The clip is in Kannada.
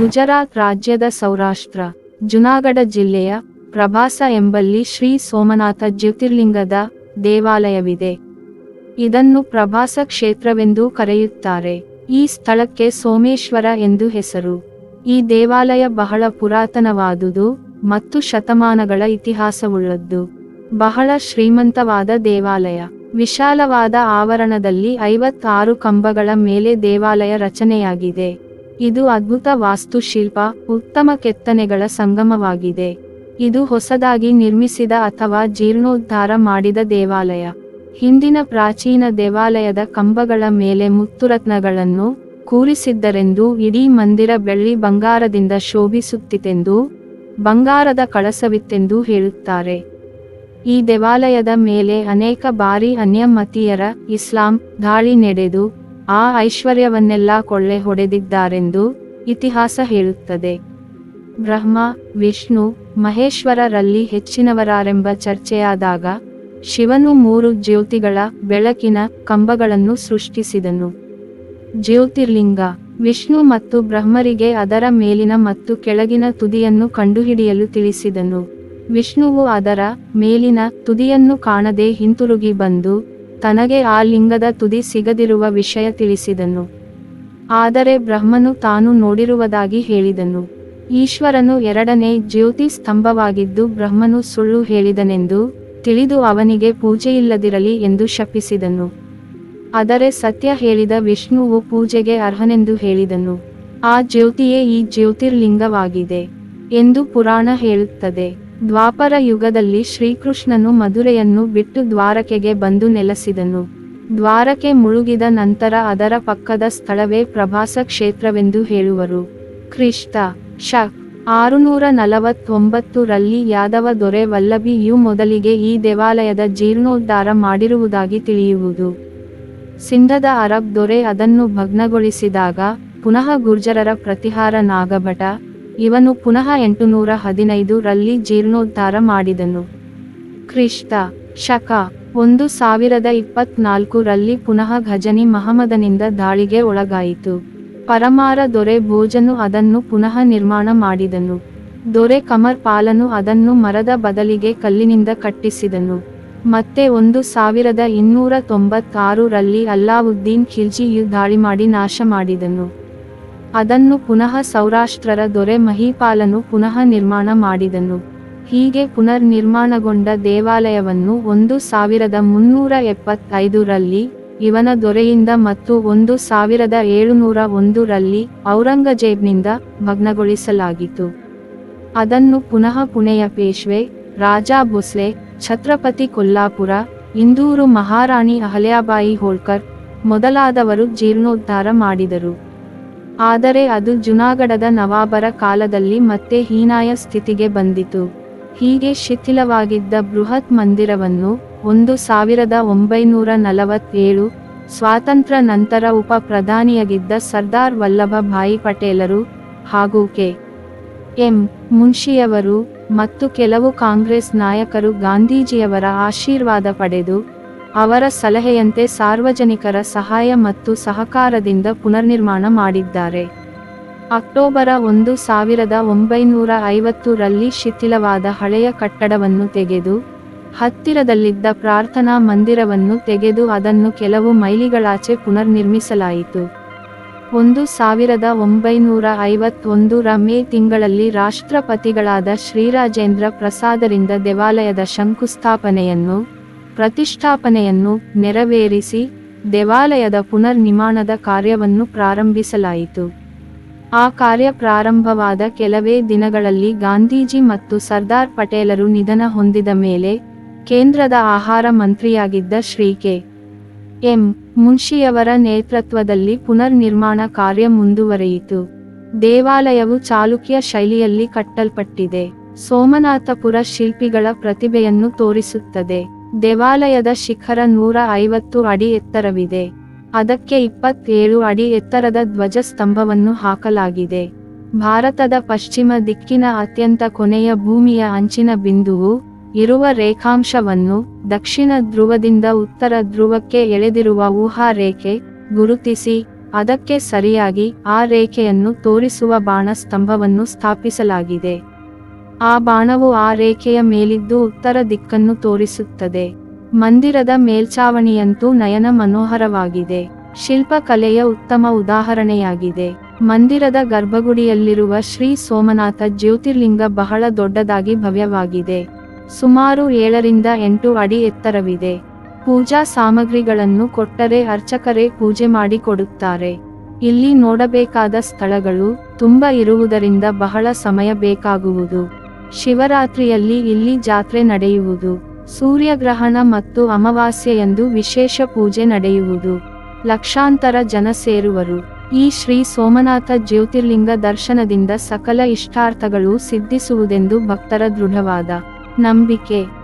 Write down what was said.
ಗುಜರಾತ್ ರಾಜ್ಯದ ಸೌರಾಷ್ಟ್ರ, ಜುನಾಗಢ ಜಿಲ್ಲೆಯ ಪ್ರಭಾಸ ಎಂಬಲ್ಲಿ ಶ್ರೀ ಸೋಮನಾಥ ಜ್ಯೋತಿರ್ಲಿಂಗದ ದೇವಾಲಯವಿದೆ. ಇದನ್ನು ಪ್ರಭಾಸ ಕ್ಷೇತ್ರವೆಂದೂ ಕರೆಯುತ್ತಾರೆ. ಈ ಸ್ಥಳಕ್ಕೆ ಸೋಮೇಶ್ವರ ಎಂದು ಹೆಸರು. ಈ ದೇವಾಲಯ ಬಹಳ ಪುರಾತನವಾದುದು ಮತ್ತು ಶತಮಾನಗಳ ಇತಿಹಾಸವುಳ್ಳದ್ದು. ಬಹಳ ಶ್ರೀಮಂತವಾದ ದೇವಾಲಯ. ವಿಶಾಲವಾದ ಆವರಣದಲ್ಲಿ ಐವತ್ತಾರು ಕಂಬಗಳ ಮೇಲೆ ದೇವಾಲಯ ರಚನೆಯಾಗಿದೆ. ಇದು ಅದ್ಭುತ ವಾಸ್ತುಶಿಲ್ಪ, ಉತ್ತಮ ಕೆತ್ತನೆಗಳ ಸಂಗಮವಾಗಿದೆ. ಇದು ಹೊಸದಾಗಿ ನಿರ್ಮಿಸಿದ ಅಥವಾ ಜೀರ್ಣೋದ್ಧಾರ ಮಾಡಿದ ದೇವಾಲಯ. ಹಿಂದಿನ ಪ್ರಾಚೀನ ದೇವಾಲಯದ ಕಂಬಗಳ ಮೇಲೆ ಮುತ್ತುರತ್ನಗಳನ್ನು ಕೂರಿಸಿದ್ದರೆಂದು ಇಡೀ ಮಂದಿರ ಬೆಳ್ಳಿ ಬಂಗಾರದಿಂದ ಶೋಭಿಸುತ್ತಿತೆಂದು ಬಂಗಾರದ ಕಳಸವಿತ್ತೆಂದು ಹೇಳುತ್ತಾರೆ. ಈ ದೇವಾಲಯದ ಮೇಲೆ ಅನೇಕ ಬಾರಿ ಅನ್ಯಮತೀಯರ ಇಸ್ಲಾಂ ದಾಳಿ ನಡೆದು ಆ ಐಶ್ವರ್ಯವನ್ನೆಲ್ಲ ಕೊಳ್ಳೆ ಹೊಡೆದಿದ್ದಾರೆಂದು ಇತಿಹಾಸ ಹೇಳುತ್ತದೆ. ಬ್ರಹ್ಮ, ವಿಷ್ಣು, ಮಹೇಶ್ವರರಲ್ಲಿ ಹೆಚ್ಚಿನವರಾರೆಂಬ ಚರ್ಚೆಯಾದಾಗ ಶಿವನು ಮೂರು ಜ್ಯೋತಿಗಳ ಬೆಳಕಿನ ಕಂಬಗಳನ್ನು ಸೃಷ್ಟಿಸಿದನು. ಜ್ಯೋತಿರ್ಲಿಂಗ, ವಿಷ್ಣು ಮತ್ತು ಬ್ರಹ್ಮರಿಗೆ ಅದರ ಮೇಲಿನ ಮತ್ತು ಕೆಳಗಿನ ತುದಿಯನ್ನು ಕಂಡುಹಿಡಿಯಲು ತಿಳಿಸಿದನು. ವಿಷ್ಣುವು ಅದರ ಮೇಲಿನ ತುದಿಯನ್ನು ಕಾಣದೆ ಹಿಂತಿರುಗಿ ಬಂದು ತನಗೆ ಆ ಲಿಂಗದ ತುದಿ ಸಿಗದಿರುವ ವಿಷಯ ತಿಳಿಸಿದನು. ಆದರೆ ಬ್ರಹ್ಮನು ತಾನು ನೋಡಿರುವುದಾಗಿ ಹೇಳಿದನು. ಈಶ್ವರನು ಎರಡನೇ ಜ್ಯೋತಿ ಸ್ತಂಭವಾಗಿದ್ದು ಬ್ರಹ್ಮನು ಸುಳ್ಳು ಹೇಳಿದನೆಂದು ತಿಳಿದು ಅವನಿಗೆ ಪೂಜೆಯಿಲ್ಲದಿರಲಿ ಎಂದು ಶಪಿಸಿದನು. ಆದರೆ ಸತ್ಯ ಹೇಳಿದ ವಿಷ್ಣುವು ಪೂಜೆಗೆ ಅರ್ಹನೆಂದು ಹೇಳಿದನು. ಆ ಜ್ಯೋತಿಯೇ ಈ ಜ್ಯೋತಿರ್ಲಿಂಗವಾಗಿದೆ ಎಂದು ಪುರಾಣ ಹೇಳುತ್ತದೆ. ದ್ವಾಪರ ಯುಗದಲ್ಲಿ ಶ್ರೀಕೃಷ್ಣನು ಮಧುರೆಯನ್ನು ಬಿಟ್ಟು ದ್ವಾರಕೆಗೆ ಬಂದು ನೆಲೆಸಿದನು. ದ್ವಾರಕೆ ಮುಳುಗಿದ ನಂತರ ಅದರ ಪಕ್ಕದ ಸ್ಥಳವೇ ಪ್ರಭಾಸ ಕ್ಷೇತ್ರವೆಂದು ಹೇಳುವರು. ಕ್ರಿಸ್ತ ಶ ಆರುನೂರ ನಲವತ್ತೊಂಬತ್ತು ರಲ್ಲಿ ಯಾದವ ದೊರೆ ವಲ್ಲಭಿಯು ಮೊದಲಿಗೆ ಈ ದೇವಾಲಯದ ಜೀರ್ಣೋದ್ಧಾರ ಮಾಡಿರುವುದಾಗಿ ತಿಳಿಯುವುದು. ಸಿಂಧದ ಅರಬ್ ದೊರೆ ಅದನ್ನು ಭಗ್ನಗೊಳಿಸಿದಾಗ ಪುನಃ ಗುರ್ಜರರ ಪ್ರತಿಹಾರ ನಾಗಭಟ ಇವನು ಪುನಃ ಎಂಟುನೂರ ಹದಿನೈದು ರಲ್ಲಿ ಜೀರ್ಣೋದ್ಧಾರ ಮಾಡಿದನು. ಕ್ರಿಸ್ತ ಶಕ, ಒಂದು ಸಾವಿರದ ಇಪ್ಪತ್ನಾಲ್ಕು ರಲ್ಲಿ ಪುನಃ ಘಜನಿ ಮಹಮ್ಮದನಿಂದ ದಾಳಿಗೆ ಒಳಗಾಯಿತು. ಪರಮಾರ ದೊರೆ ಭೋಜನು ಅದನ್ನು ಪುನಃ ನಿರ್ಮಾಣ ಮಾಡಿದನು. ದೊರೆ ಕಮರ್ ಪಾಲನು ಅದನ್ನು ಮರದ ಬದಲಿಗೆ ಕಲ್ಲಿನಿಂದ ಕಟ್ಟಿಸಿದನು. ಮತ್ತೆ ಒಂದು ಸಾವಿರದ ಇನ್ನೂರ ತೊಂಬತ್ತಾರು ರಲ್ಲಿ ಅಲ್ಲಾವುದ್ದೀನ್ ಖಿಲ್ಜಿಯು ದಾಳಿ ಮಾಡಿ ನಾಶ ಮಾಡಿದನು ಅದನ್ನು ಪುನಃ ಸೌರಾಷ್ಟ್ರರ ದೊರೆ ಮಹಿಪಾಲನು ಪುನಃ ನಿರ್ಮಾಣ ಮಾಡಿದನು. ಹೀಗೆ ಪುನರ್ನಿರ್ಮಾಣಗೊಂಡ ದೇವಾಲಯವನ್ನು ಒಂದು ಸಾವಿರದ ಮುನ್ನೂರ ಎಪ್ಪತ್ತೈದರಲ್ಲಿ ಇವನ ದೊರೆಯಿಂದ ಮತ್ತು ಒಂದು ಸಾವಿರದ ಏಳುನೂರ ಒಂದು ರಲ್ಲಿ ಔರಂಗಜೇಬ್ನಿಂದ ಭಗ್ನಗೊಳಿಸಲಾಗಿತು ಅದನ್ನು ಪುನಃ ಪುಣೆಯ ಪೇಶ್ವೆ, ರಾಜಾ ಭೋಸ್ಲೆ, ಛತ್ರಪತಿ ಕೊಲ್ಲಾಪುರ, ಇಂದೂರು ಮಹಾರಾಣಿ ಅಹಲ್ಯಾಬಾಯಿ ಹೋಳ್ಕರ್ ಮೊದಲಾದವರು ಜೀರ್ಣೋದ್ಧಾರ ಮಾಡಿದರು. ಆದರೆ ಅದು ಜುನಾಗಢದ ನವಾಬರ ಕಾಲದಲ್ಲಿ ಮತ್ತೆ ಹೀನಾಯ ಸ್ಥಿತಿಗೆ ಬಂದಿತು. ಹೀಗೆ ಶಿಥಿಲವಾಗಿದ್ದ ಬೃಹತ್ ಮಂದಿರವನ್ನು ಒಂದು ಸಾವಿರದ ಒಂಬೈನೂರ ನಲವತ್ತೇಳು ಸ್ವಾತಂತ್ರ್ಯ ನಂತರ ಉಪ ಪ್ರಧಾನಿಯಾಗಿದ್ದ ಸರ್ದಾರ್ ವಲ್ಲಭಭಾಯಿ ಪಟೇಲರು ಹಾಗೂ ಕೆ. ಎಂ. ಮುನ್ಷಿಯವರು ಮತ್ತು ಕೆಲವು ಕಾಂಗ್ರೆಸ್ ನಾಯಕರು ಗಾಂಧೀಜಿಯವರ ಆಶೀರ್ವಾದ ಪಡೆದು ಅವರ ಸಲಹೆಯಂತೆ ಸಾರ್ವಜನಿಕರ ಸಹಾಯ ಮತ್ತು ಸಹಕಾರದಿಂದ ಪುನರ್ನಿರ್ಮಾಣ ಮಾಡಿದ್ದಾರೆ. ಅಕ್ಟೋಬರ ಒಂದು ಸಾವಿರದ ಒಂಬೈನೂರ ಐವತ್ತರಲ್ಲಿ ಶಿಥಿಲವಾದ ಹಳೆಯ ಕಟ್ಟಡವನ್ನು ತೆಗೆದು, ಹತ್ತಿರದಲ್ಲಿದ್ದ ಪ್ರಾರ್ಥನಾ ಮಂದಿರವನ್ನು ತೆಗೆದು ಅದನ್ನು ಕೆಲವು ಮೈಲಿಗಳಾಚೆ ಪುನರ್ನಿರ್ಮಿಸಲಾಯಿತು. ಒಂದು ಸಾವಿರದ ಒಂಬೈನೂರ ಐವತ್ತೊಂದರ ಮೇ ತಿಂಗಳಲ್ಲಿ ರಾಷ್ಟ್ರಪತಿಗಳಾದ ಶ್ರೀರಾಜೇಂದ್ರ ಪ್ರಸಾದರಿಂದ ದೇವಾಲಯದ ಶಂಕುಸ್ಥಾಪನೆಯನ್ನು ಪ್ರತಿಷ್ಠಾಪನೆಯನ್ನು ನೆರವೇರಿಸಿ ದೇವಾಲಯದ ಪುನರ್ ನಿರ್ಮಾಣದ ಕಾರ್ಯವನ್ನು ಪ್ರಾರಂಭಿಸಲಾಯಿತು. ಆ ಕಾರ್ಯ ಪ್ರಾರಂಭವಾದ ಕೆಲವೇ ದಿನಗಳಲ್ಲಿ ಗಾಂಧೀಜಿ ಮತ್ತು ಸರ್ದಾರ್ ಪಟೇಲರು ನಿಧನ ಹೊಂದಿದ ಮೇಲೆ ಕೇಂದ್ರದ ಆಹಾರ ಮಂತ್ರಿಯಾಗಿದ್ದ ಶ್ರೀ ಕೆ. ಎಂ. ಮುನ್ಷಿಯವರ ನೇತೃತ್ವದಲ್ಲಿ ಪುನರ್ ನಿರ್ಮಾಣ ಕಾರ್ಯ ಮುಂದುವರಿಯಿತು. ದೇವಾಲಯವು ಚಾಲುಕ್ಯ ಶೈಲಿಯಲ್ಲಿ ಕಟ್ಟಲ್ಪಟ್ಟಿದೆ. ಸೋಮನಾಥಪುರ ಶಿಲ್ಪಿಗಳ ಪ್ರತಿಭೆಯನ್ನು ತೋರಿಸುತ್ತದೆ. ದೇವಾಲಯದ ಶಿಖರ ನೂರ ಐವತ್ತು ಅಡಿ ಎತ್ತರವಿದೆ. ಅದಕ್ಕೆ ಇಪ್ಪತ್ತೇಳು ಅಡಿ ಎತ್ತರದ ಧ್ವಜಸ್ತಂಭವನ್ನು ಹಾಕಲಾಗಿದೆ. ಭಾರತದ ಪಶ್ಚಿಮ ದಿಕ್ಕಿನ ಅತ್ಯಂತ ಕೊನೆಯ ಭೂಮಿಯ ಅಂಚಿನ ಬಿಂದುವು, ಇರುವ ರೇಖಾಂಶವನ್ನು ದಕ್ಷಿಣ ಧ್ರುವದಿಂದ ಉತ್ತರ ಧ್ರುವಕ್ಕೆ ಎಳೆದಿರುವ ಊಹಾ ರೇಖೆ ಗುರುತಿಸಿ, ಅದಕ್ಕೆ ಸರಿಯಾಗಿ ಆ ರೇಖೆಯನ್ನು ತೋರಿಸುವ ಬಾಣ ಸ್ತಂಭವನ್ನು ಸ್ಥಾಪಿಸಲಾಗಿದೆ. ಆ ಬಾಣವು ಆ ರೇಖೆಯ ಮೇಲಿದ್ದು ಉತ್ತರ ದಿಕ್ಕನ್ನು ತೋರಿಸುತ್ತದೆ. ಮಂದಿರದ ಮೇಲ್ಛಾವಣಿಯಂತೂ ನಯನ ಮನೋಹರವಾಗಿದೆ. ಶಿಲ್ಪಕಲೆಯ ಉತ್ತಮ ಉದಾಹರಣೆಯಾಗಿದೆ. ಮಂದಿರದ ಗರ್ಭಗುಡಿಯಲ್ಲಿರುವ ಶ್ರೀ ಸೋಮನಾಥ ಜ್ಯೋತಿರ್ಲಿಂಗ ಬಹಳ ದೊಡ್ಡದಾಗಿ ಭವ್ಯವಾಗಿದೆ. ಸುಮಾರು ಏಳರಿಂದ ಎಂಟು ಅಡಿ ಎತ್ತರವಿದೆ. ಪೂಜಾ ಸಾಮಗ್ರಿಗಳನ್ನು ಕೊಟ್ಟರೆ ಅರ್ಚಕರೇ ಪೂಜೆ ಮಾಡಿ ಕೊಡುತ್ತಾರೆ ಇಲ್ಲಿ ನೋಡಬೇಕಾದ ಸ್ಥಳಗಳು ತುಂಬ ಇರುವುದರಿಂದ ಬಹಳ ಸಮಯ ಬೇಕಾಗುವುದು. ಶಿವರಾತ್ರಿಯಲ್ಲಿ ಇಲ್ಲಿ ಜಾತ್ರೆ ನಡೆಯುವುದು. ಸೂರ್ಯಗ್ರಹಣ ಮತ್ತು ಅಮಾವಾಸ್ಯೆಯಂದು ವಿಶೇಷ ಪೂಜೆ ನಡೆಯುವುದು. ಲಕ್ಷಾಂತರ ಜನ ಸೇರುವರು. ಈ ಶ್ರೀ ಸೋಮನಾಥ ಜ್ಯೋತಿರ್ಲಿಂಗ ದರ್ಶನದಿಂದ ಸಕಲ ಇಷ್ಟಾರ್ಥಗಳು ಸಿದ್ಧಿಸುವುದೆಂದು ಭಕ್ತರ ದೃಢವಾದ ನಂಬಿಕೆ.